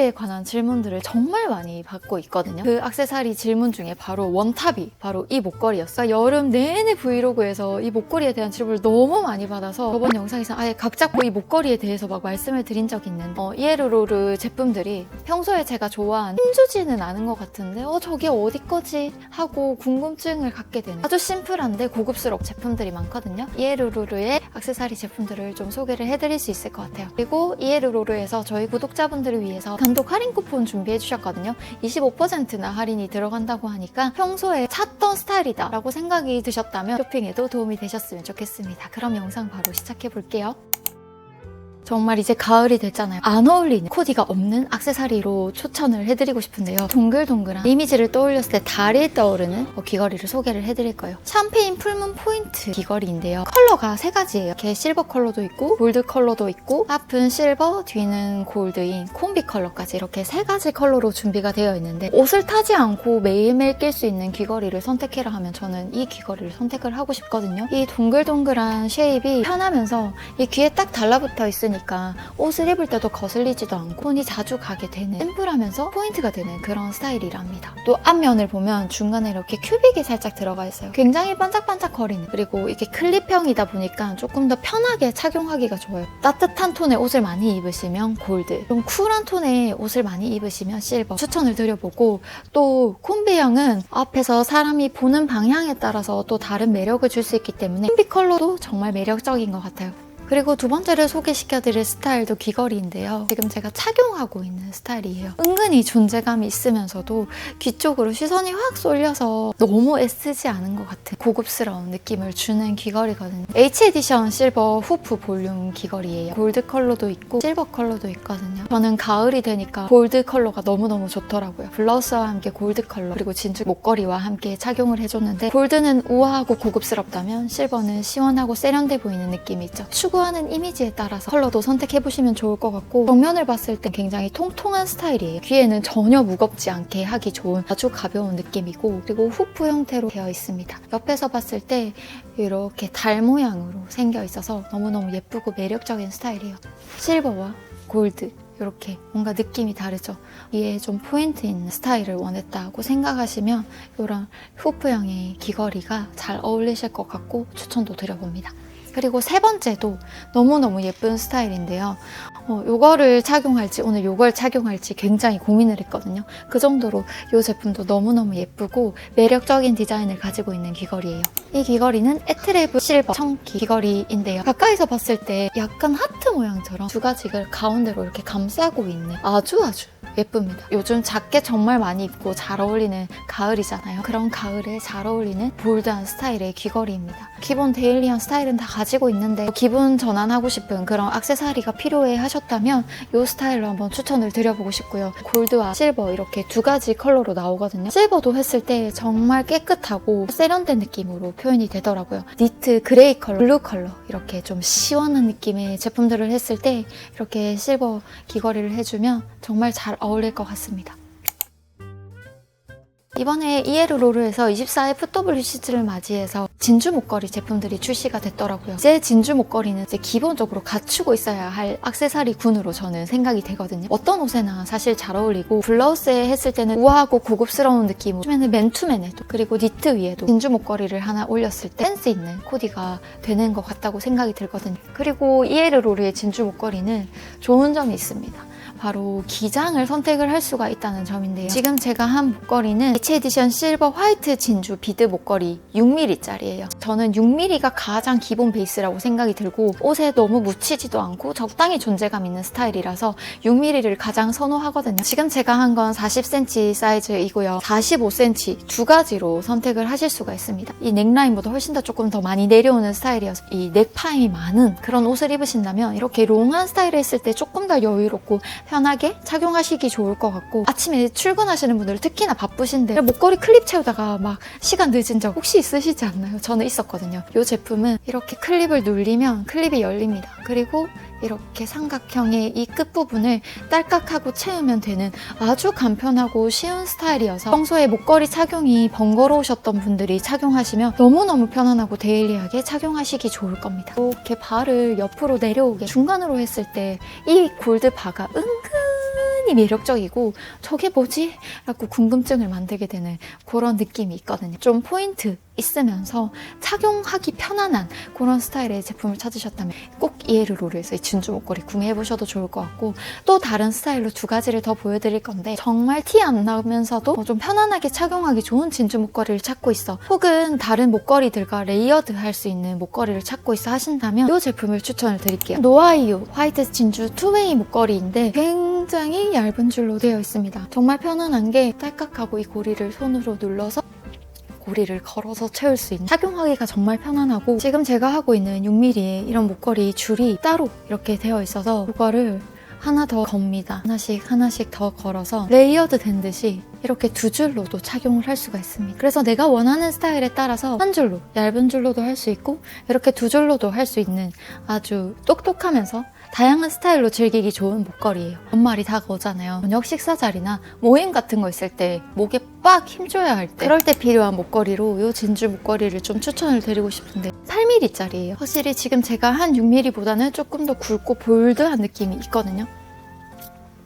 목걸이에 관한 질문들을 정말 많이 받고 있거든요. 그 악세사리 질문 중에 바로 원탑이 바로 이 목걸이였어요. 여름 내내 브이로그에서 이 목걸이에 대한 질문을 너무 많이 받아서 저번 영상에서 아예 각 잡고 이 목걸이에 대해서 막 말씀을 드린 적이 있는데 어, 이에르로르 제품들이 평소에 제가 좋아하는 힘주지는 않은 것 같은데 어 저게 어디 거지 하고 궁금증을 갖게 되는 아주 심플한데 고급스러운 제품들이 많거든요. 이에르로르의 악세사리 제품들을 좀 소개를 해드릴 수 있을 것 같아요. 그리고 이에르로르에서 저희 구독자분들을 위해서 단독 할인 쿠폰 준비해 주셨거든요. 25%나 할인이 들어간다고 하니까 평소에 찾던 스타일이다 라고 생각이 드셨다면 쇼핑에도 도움이 되셨으면 좋겠습니다. 그럼 영상 바로 시작해 볼게요. 정말 이제 가을이 됐잖아요. 안 어울리는 코디가 없는 악세사리로 추천을 해드리고 싶은데요. 동글동글한 이미지를 떠올렸을 때 달이 떠오르는 어, 귀걸이를 소개를 해드릴 거예요. 샴페인 풀문 포인트 귀걸이인데요. 컬러가 세 가지예요. 이렇게 실버 컬러도 있고 골드 컬러도 있고 앞은 실버, 뒤는 골드인 콤비 컬러까지 이렇게 세 가지 컬러로 준비가 되어 있는데 옷을 타지 않고 매일매일 낄 수 있는 귀걸이를 선택해라 하면 저는 이 귀걸이를 선택을 하고 싶거든요. 이 동글동글한 쉐입이 편하면서 이 귀에 딱 달라붙어 있으니까 옷을 입을 때도 거슬리지도 않고 손이 자주 가게 되는 심플하면서 포인트가 되는 그런 스타일이랍니다. 또 앞면을 보면 중간에 이렇게 큐빅이 살짝 들어가 있어요. 굉장히 반짝반짝 거리는 그리고 이게 클립형이다 보니까 조금 더 편하게 착용하기가 좋아요. 따뜻한 톤의 옷을 많이 입으시면 골드, 좀 쿨한 톤의 옷을 많이 입으시면 실버 추천을 드려보고 또 콤비형은 앞에서 사람이 보는 방향에 따라서 또 다른 매력을 줄 수 있기 때문에 콤비 컬러도 정말 매력적인 것 같아요. 그리고 두 번째를 소개시켜드릴 스타일도 귀걸이인데요. 지금 제가 착용하고 있는 스타일이에요. 은근히 존재감이 있으면서도 귀 쪽으로 시선이 확 쏠려서 너무 애쓰지 않은 것 같은 고급스러운 느낌을 주는 귀걸이거든요. H 에디션 실버 후프 볼륨 귀걸이에요. 골드 컬러도 있고 실버 컬러도 있거든요. 저는 가을이 되니까 골드 컬러가 너무너무 좋더라고요. 블라우스와 함께 골드 컬러 그리고 진주 목걸이와 함께 착용을 해줬는데 골드는 우아하고 고급스럽다면 실버는 시원하고 세련돼 보이는 느낌이 있죠. 추구 하는 이미지에 따라서 컬러도 선택해보시면 좋을 것 같고 정면을 봤을 때 굉장히 통통한 스타일이에요. 귀에는 전혀 무겁지 않게 하기 좋은 아주 가벼운 느낌이고 그리고 후프 형태로 되어 있습니다. 옆에서 봤을 때 이렇게 달 모양으로 생겨 있어서 너무너무 예쁘고 매력적인 스타일이에요. 실버와 골드 이렇게 뭔가 느낌이 다르죠. 위에 좀 포인트 있는 스타일을 원했다고 생각하시면 이런 후프형의 귀걸이가 잘 어울리실 것 같고 추천도 드려봅니다. 그리고 세 번째도 너무너무 예쁜 스타일인데요. 어, 요거를 착용할지 오늘 요걸 착용할지 굉장히 고민을 했거든요. 그 정도로 이 제품도 너무너무 예쁘고 매력적인 디자인을 가지고 있는 귀걸이에요. 이 귀걸이는 에트레브 실버 청키 귀걸이인데요. 가까이서 봤을 때 약간 하트 모양처럼 두 가지를 가운데로 이렇게 감싸고 있는 아주 아주 예쁩니다. 요즘 작게 정말 많이 입고 잘 어울리는 가을이잖아요. 그런 가을에 잘 어울리는 볼드한 스타일의 귀걸이입니다. 기본 데일리한 스타일은 다 가지고 있는데 기분 전환하고 싶은 그런 악세사리가 필요해 하셨다면 이 스타일로 한번 추천을 드려보고 싶고요. 골드와 실버 이렇게 두 가지 컬러로 나오거든요. 실버도 했을 때 정말 깨끗하고 세련된 느낌으로 표현이 되더라고요. 니트 그레이 컬러, 블루 컬러 이렇게 좀 시원한 느낌의 제품들을 했을 때 이렇게 실버 귀걸이를 해주면 정말 잘 어울릴 것 같습니다. 이번에 이에르로르에서 24회 FW 시즌을 맞이해서 진주 목걸이 제품들이 출시가 됐더라고요. 이제 진주 목걸이는 이제 기본적으로 갖추고 있어야 할 악세사리 군으로 저는 생각이 되거든요. 어떤 옷에나 사실 잘 어울리고 블라우스에 했을 때는 우아하고 고급스러운 느낌으로 처음에는 맨투맨에도 그리고 니트 위에도 진주 목걸이를 하나 올렸을 때 센스 있는 코디가 되는 것 같다고 생각이 들거든요. 그리고 이에르로르의 진주 목걸이는 좋은 점이 있습니다. 바로 기장을 선택을 할 수가 있다는 점인데요. 지금 제가 한 목걸이는 H 에디션 실버 화이트 진주 비드 목걸이 6mm짜리예요. 저는 6mm가 가장 기본 베이스라고 생각이 들고 옷에 너무 묻히지도 않고 적당히 존재감 있는 스타일이라서 6mm를 가장 선호하거든요. 지금 제가 한 건 40cm 사이즈이고요. 45cm 두 가지로 선택을 하실 수가 있습니다. 이 넥라인보다 훨씬 더 조금 더 많이 내려오는 스타일이어서 이 넥파임이 많은 그런 옷을 입으신다면 이렇게 롱한 스타일을 했을 때 조금 더 여유롭고 편하게 착용하시기 좋을 것 같고 아침에 출근하시는 분들 특히나 바쁘신데 목걸이 클립 채우다가 막 시간 늦은 적 혹시 있으시지 않나요? 저는 있었거든요. 이 제품은 이렇게 클립을 눌리면 클립이 열립니다. 그리고 이렇게 삼각형의 이 끝부분을 딸깍하고 채우면 되는 아주 간편하고 쉬운 스타일이어서 평소에 목걸이 착용이 번거로우셨던 분들이 착용하시면 너무너무 편안하고 데일리하게 착용하시기 좋을 겁니다. 이렇게 발을 옆으로 내려오게 중간으로 했을 때 이 골드 바가 은근히 매력적이고 저게 뭐지? 라고 궁금증을 만들게 되는 그런 느낌이 있거든요. 좀 포인트 있으면서 착용하기 편안한 그런 스타일의 제품을 찾으셨다면 꼭 이에르로르에서 이 진주 목걸이 구매해보셔도 좋을 것 같고 또 다른 스타일로 두 가지를 더 보여드릴 건데 정말 티 안 나면서도 좀 편안하게 착용하기 좋은 진주 목걸이를 찾고 있어. 혹은 다른 목걸이들과 레이어드 할 수 있는 목걸이를 찾고 있어 하신다면 이 제품을 추천을 드릴게요. 노아이유 화이트 진주 투웨이 목걸이인데 굉장히 얇은 줄로 되어 있습니다. 정말 편안한 게 딸깍하고 이 고리를 손으로 눌러서 고리를 걸어서 채울 수 있는 착용하기가 정말 편안하고 지금 제가 하고 있는 6mm의 이런 목걸이 줄이 따로 이렇게 되어 있어서 그거를 하나 더 겁니다. 하나씩 하나씩 더 걸어서 레이어드 된 듯이 이렇게 두 줄로도 착용을 할 수가 있습니다. 그래서 내가 원하는 스타일에 따라서 한 줄로, 얇은 줄로도 할 수 있고 이렇게 두 줄로도 할 수 있는 아주 똑똑하면서 다양한 스타일로 즐기기 좋은 목걸이에요. 연말이 다가오잖아요. 저녁 식사 자리나 모임 같은 거 있을 때 목에 빡 힘줘야 할 때 그럴 때 필요한 목걸이로 이 진주 목걸이를 좀 추천을 드리고 싶은데 8mm짜리예요. 확실히 지금 제가 한 6mm보다는 조금 더 굵고 볼드한 느낌이 있거든요.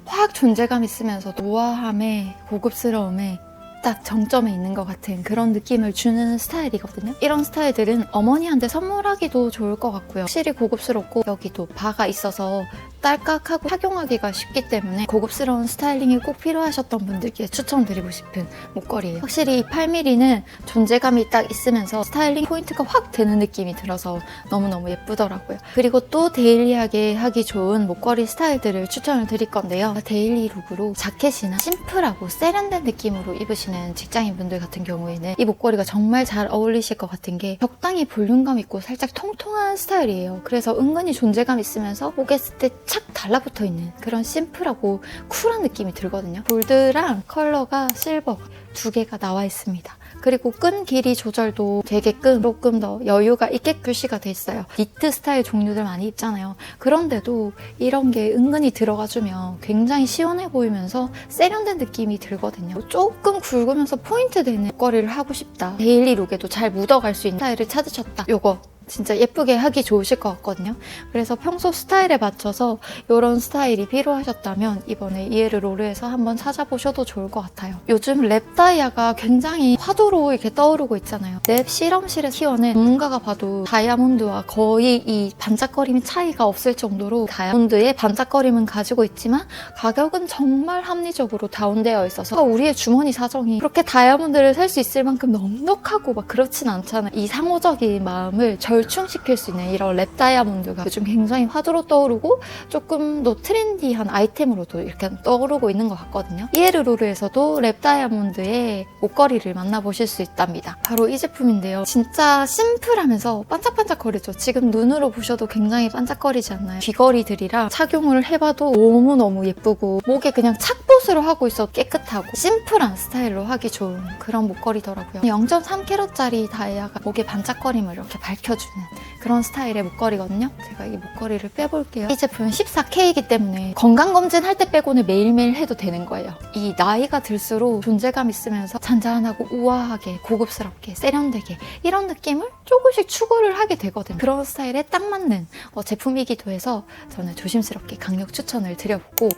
확 존재감 있으면서도 우아함에 고급스러움에 딱 정점에 있는 것 같은 그런 느낌을 주는 스타일이거든요. 이런 스타일들은 어머니한테 선물하기도 좋을 것 같고요. 확실히 고급스럽고 여기도 바가 있어서 딸깍하고 착용하기가 쉽기 때문에 고급스러운 스타일링이 꼭 필요하셨던 분들께 추천드리고 싶은 목걸이에요. 확실히 이 8mm는 존재감이 딱 있으면서 스타일링 포인트가 확 되는 느낌이 들어서 너무너무 예쁘더라고요. 그리고 또 데일리하게 하기 좋은 목걸이 스타일들을 추천을 드릴 건데요. 데일리 룩으로 자켓이나 심플하고 세련된 느낌으로 입으시는 직장인분들 같은 경우에는 이 목걸이가 정말 잘 어울리실 것 같은 게 적당히 볼륨감 있고 살짝 통통한 스타일이에요. 그래서 은근히 존재감 있으면서 목에 쓸때 착 달라붙어 있는 그런 심플하고 쿨한 느낌이 들거든요. 골드랑 컬러가 실버 두 개가 나와 있습니다. 그리고 끈 길이 조절도 되게끔 조금 더 여유가 있게 표시가 돼 있어요. 니트 스타일 종류들 많이 입잖아요. 그런데도 이런 게 은근히 들어가주면 굉장히 시원해 보이면서 세련된 느낌이 들거든요. 조금 굵으면서 포인트 되는 목걸이를 하고 싶다. 데일리 룩에도 잘 묻어갈 수 있는 스타일을 찾으셨다. 요거 진짜 예쁘게 하기 좋으실 것 같거든요. 그래서 평소 스타일에 맞춰서 이런 스타일이 필요하셨다면 이번에 이에르로르에서 한번 찾아보셔도 좋을 것 같아요. 요즘 랩 다이아가 굉장히 화두로 이렇게 떠오르고 있잖아요. 랩 실험실에 키워낸 누군가가 봐도 다이아몬드와 거의 이 반짝거림의 차이가 없을 정도로 다이아몬드의 반짝거림은 가지고 있지만 가격은 정말 합리적으로 다운되어 있어서 우리의 주머니 사정이 그렇게 다이아몬드를 살 수 있을 만큼 넉넉하고 막 그렇진 않잖아요. 이 상호적인 마음을 절 충시킬 수 있는 이런 랩 다이아몬드가 요즘 굉장히 화두로 떠오르고 조금 더 트렌디한 아이템으로도 이렇게 떠오르고 있는 것 같거든요. 이에르로르에서도 랩 다이아몬드의 목걸이를 만나보실 수 있답니다. 바로 이 제품인데요. 진짜 심플하면서 반짝반짝거리죠. 지금 눈으로 보셔도 굉장히 반짝거리지 않나요? 귀걸이들이랑 착용을 해봐도 너무너무 예쁘고 목에 그냥 착붙으로 하고 있어 깨끗하고 심플한 스타일로 하기 좋은 그런 목걸이더라고요. 0.3캐럿짜리 다이아가 목에 반짝거림을 이렇게 밝혀주 는 그런 스타일의 목걸이거든요. 제가 이 목걸이를 빼볼게요. 이 제품은 14K이기 때문에 건강검진 할 때 빼고는 매일매일 해도 되는 거예요. 이 나이가 들수록 존재감 있으면서 잔잔하고 우아하게 고급스럽게 세련되게 이런 느낌을 조금씩 추구를 하게 되거든요. 그런 스타일에 딱 맞는 어, 제품이기도 해서 저는 조심스럽게 강력 추천을 드려보고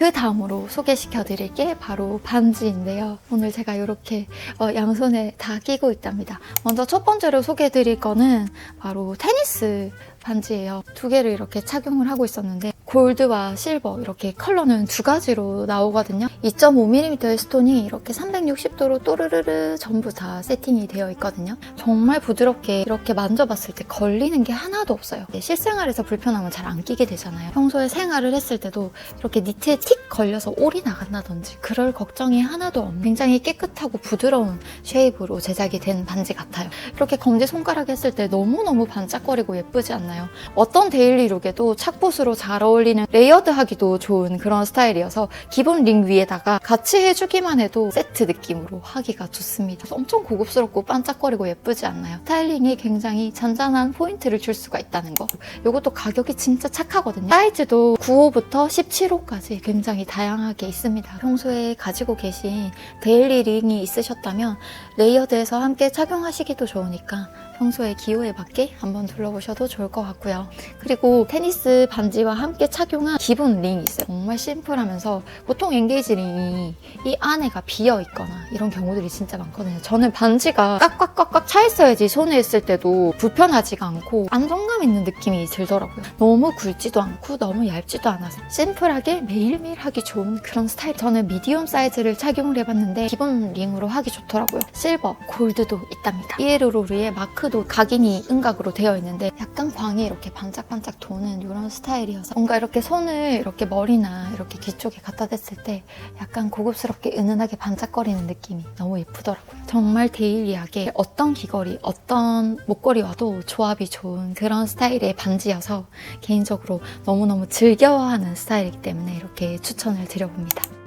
그 다음으로 소개시켜 드릴 게 바로 반지인데요. 오늘 제가 이렇게 어, 양손에 다 끼고 있답니다. 먼저 첫 번째로 소개해 드릴 거는 바로 테니스 반지예요. 두 개를 이렇게 착용을 하고 있었는데 골드와 실버 이렇게 컬러는 두 가지로 나오거든요. 2.5mm의 스톤이 이렇게 360도로 또르르르 전부 다 세팅이 되어 있거든요. 정말 부드럽게 이렇게 만져봤을 때 걸리는 게 하나도 없어요. 네, 실생활에서 불편하면 잘안 끼게 되잖아요. 평소에 생활을 했을 때도 이렇게 니트에 틱 걸려서 올이 나간다든지 그럴 걱정이 하나도 없는 굉장히 깨끗하고 부드러운 쉐입으로 제작이 된 반지 같아요. 이렇게 검지 손가락에 했을 때 너무너무 반짝거리고 예쁘지 않나요? 어떤 데일리 룩에도 착붙으로 잘 어울리는 레이어드하기도 좋은 그런 스타일이어서 기본 링 위에다가 같이 해주기만 해도 세트 느낌으로 하기가 좋습니다. 엄청 고급스럽고 반짝거리고 예쁘지 않나요? 스타일링에 굉장히 잔잔한 포인트를 줄 수가 있다는 거. 이것도 가격이 진짜 착하거든요. 사이즈도 9호부터 17호까지 굉장히 다양하게 있습니다. 평소에 가지고 계신 데일리 링이 있으셨다면 레이어드해서 함께 착용하시기도 좋으니까 평소에 기호에 맞게 한번 둘러보셔도 좋을 것 같고요. 그리고 테니스 반지와 함께 착용한 기본 링이 있어요. 정말 심플하면서 보통 엔게이지 링이 이 안에가 비어 있거나 이런 경우들이 진짜 많거든요. 저는 반지가 꽉꽉꽉꽉 차 있어야지 손에 했을 때도 불편하지가 않고 안정감 있는 느낌이 들더라고요. 너무 굵지도 않고 너무 얇지도 않아서 심플하게 매일매일 하기 좋은 그런 스타일. 저는 미디움 사이즈를 착용을 해봤는데 기본 링으로 하기 좋더라고요. 실버, 골드도 있답니다. 이에르로르의 마크 도 각인이 은각으로 되어 있는데 약간 광이 이렇게 반짝반짝 도는 이런 스타일이어서 뭔가 이렇게 손을 이렇게 머리나 이렇게 귀 쪽에 갖다 댔을 때 약간 고급스럽게 은은하게 반짝거리는 느낌이 너무 예쁘더라고요. 정말 데일리하게 어떤 귀걸이, 어떤 목걸이와도 조합이 좋은 그런 스타일의 반지여서 개인적으로 너무너무 즐겨하는 스타일이기 때문에 이렇게 추천을 드려봅니다.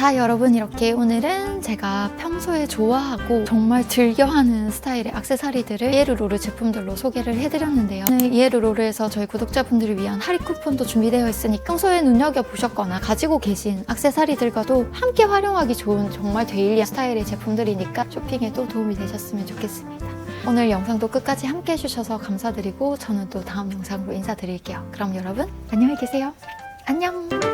자, 여러분 이렇게 오늘은 제가 평소에 좋아하고 정말 즐겨하는 스타일의 액세서리들을 이에르로르 제품들로 소개를 해드렸는데요. 오늘 이에르로르에서 저희 구독자분들을 위한 할인 쿠폰도 준비되어 있으니 평소에 눈여겨보셨거나 가지고 계신 액세서리들과도 함께 활용하기 좋은 정말 데일리한 스타일의 제품들이니까 쇼핑에도 도움이 되셨으면 좋겠습니다. 오늘 영상도 끝까지 함께 해주셔서 감사드리고 저는 또 다음 영상으로 인사드릴게요. 그럼 여러분 안녕히 계세요. 안녕!